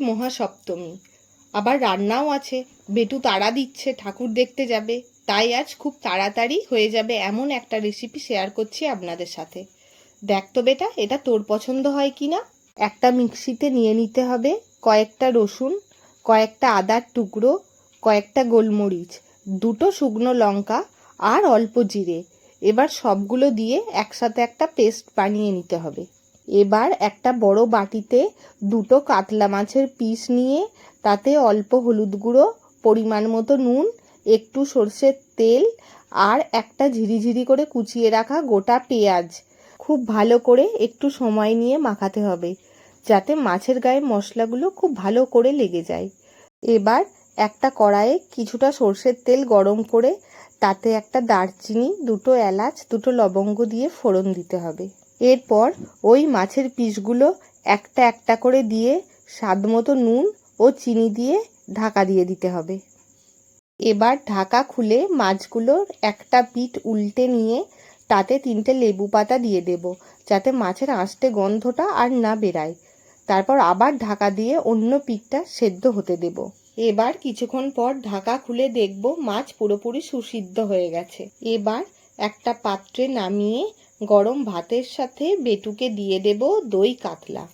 মহাসপ্তমী। আবার রান্নাও আছে। বেটু তাড়া দিচ্ছে, ঠাকুর দেখতে যাবে। তাই আজ খুব তাড়াতাড়ি হয়ে যাবে এমন একটা রেসিপি শেয়ার করছি আপনাদের সাথে। দেখ তো বেটা, এটা তোর পছন্দ হয় কি না? একটা মিক্সিতে নিয়ে নিতে হবে কয়েকটা রসুন, কয়েকটা আদার টুকরো, কয়েকটা গোলমরিচ, দুটো শুকনো লঙ্কা আর অল্প জিরে। এবার সবগুলো দিয়ে একসাথে একটা পেস্ট বানিয়ে নিতে হবে। এবার একটা বড় বাটিতে দুটো কাতলা মাছের পিস নিয়ে তাতে অল্প হলুদ গুঁড়ো, পরিমাণ মতো নুন, একটু সর্ষের তেল আর একটা ঝিরিঝিরি করে কুচিয়ে রাখা গোটা পেঁয়াজ। খুব ভালো করে একটু সময় নিয়ে মাখাতে হবে, যাতে মাছের গায়ে মশলাগুলো খুব ভালো করে লেগে যায়। এবার একটা কড়াইয়ে কিছুটা সর্ষের তেল গরম করে তাতে একটা দারচিনি, দুটো এলাচ, দুটো লবঙ্গ দিয়ে ফোড়ন দিতে হবে। এরপর ওই মাছের পিসগুলো একটা একটা করে দিয়ে স্বাদ মতো নুন ও চিনি দিয়ে ঢাকা দিয়ে দিতে হবে। এবার ঢাকা খুলে মাছগুলোর একটা পিঠ উল্টে নিয়ে তাতে তিনটে লেবু পাতা দিয়ে দেব, যাতে মাছের আঁশটে গন্ধটা আর না বেরায়। তারপর আবার ঢাকা দিয়ে অন্য পিঠটা সেদ্ধ হতে দেব। এবার কিছুক্ষণ পর ঢাকা খুলে দেখব মাছ পুরোপুরি সুসিদ্ধ হয়ে গেছে। এবার একটা পাত্রে নামিয়ে গরম ভাতের সাথে বেটুকে দিয়ে দেব দই কাতলা।